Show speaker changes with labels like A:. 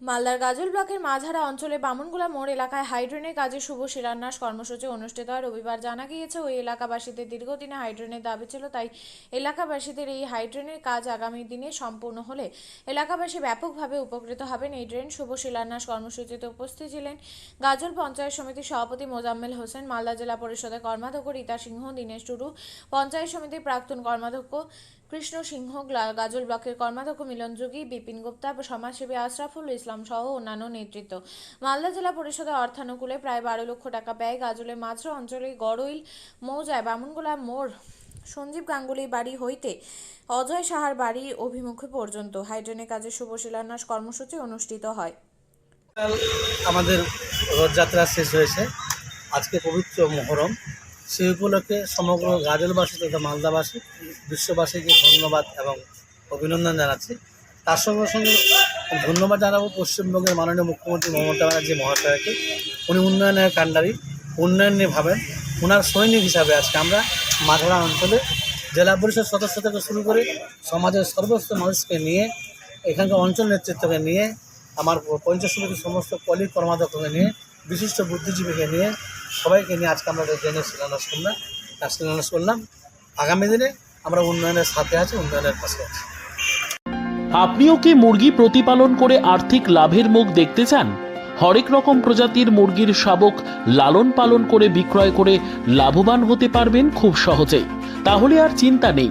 A: মালদার গাজল ব্লকের মাঝারা অঞ্চলে বামনগোলা মোড় এলাকায় হাইড্রেনের কাজে শুভ শিলান্যাস কর্মসূচি অনুষ্ঠিত হয়। রবিবার জানা গিয়েছে, ওই এলাকাবাসীদের দীর্ঘদিনে হাইড্রেনের দাবি ছিল, তাই এলাকাবাসীদের এই হাইড্রেনের কাজ আগামী দিনে সম্পূর্ণ হলে এলাকাবাসী ব্যাপকভাবে উপকৃত হবেন। এই ড্রেন শুভ শিলান্যাস কর্মসূচিতে উপস্থিত ছিলেন গাজল পঞ্চায়েত সমিতির সভাপতি মোজাম্মেল হোসেন, মালদা জেলা পরিষদের কর্মাধ্যক্ষ রীতা সিংহ, দীনেশ টুডু, পঞ্চায়েত সমিতির প্রাক্তন কর্মাধ্যক্ষ কৃষ্ণ সিংহ গাজল ব্লকের কর্মাধ্যক্ষ মিলন যোগী, বিপিন গুপ্তা, সমাজসেবী আশরাফুল ইসলাম সহ অন্যান্য নেতৃত্ব। মালদা জেলা পরিষদের অর্থানুকূলে প্রায় বারো লক্ষ টাকা ব্যয় গাজলের মাঝরা অঞ্চলে গড়ইল, মৌজায় বামুনগোলা মোড়, সঞ্জীব গাঙ্গুলির বাড়ি হইতে অজয় সাহার বাড়ি অভিমুখে পর্যন্ত। হাইড্রেনের কাজে শুভ শিলান্যাস কর্মসূচি অনুষ্ঠিত হয়।
B: আমাদের রথযাত্রা শেষ হয়েছে। আজকে পবিত্র মহরম। সেই উপলক্ষে সমগ্র গাজলবাসী তথা মালদাবাসী, বিশ্ববাসীকে ধন্যবাদ এবং অভিনন্দন জানাচ্ছি। তার সঙ্গে সঙ্গে ধন্যবাদ জানাব পশ্চিমবঙ্গের মাননীয় মুখ্যমন্ত্রী মমতা ব্যানার্জি মহাশয়কে। উনি উন্নয়নের কাণ্ডারি, উন্নয়ন নিয়ে ভাবেন। ওনার সৈনিক হিসাবে আজকে আমরা মাঝরা অঞ্চলে জেলা পরিষদ সদস্য থেকে শুরু করে সমাজের সর্বস্ত মানুষকে নিয়ে, এখানকার অঞ্চল নেতৃত্বকে নিয়ে, আমার পঞ্চায়েত সমিতির সমস্ত কলিগ কর্মাধ্যক্ষকে নিয়ে, বিশিষ্ট বুদ্ধিজীবীকে নিয়ে সবাইকে নিয়ে আজকে আমরা ট্রেনের শিলান্যাস করলাম, তার শিলান্যাস করলাম। আগামী দিনে আমরা উন্নয়নের সাথে আছি, উন্নয়নের পাশে আছি।
C: আপনিও কি মুরগি প্রতিপালন করে আর্থিক লাভের মুখ দেখতে চান? হরেক রকম প্রজাতির মুরগির শাবক লালন পালন করে বিক্রয় করে লাভবান হতে পারবেন খুব সহজেই। তাহলে আর চিন্তা নেই।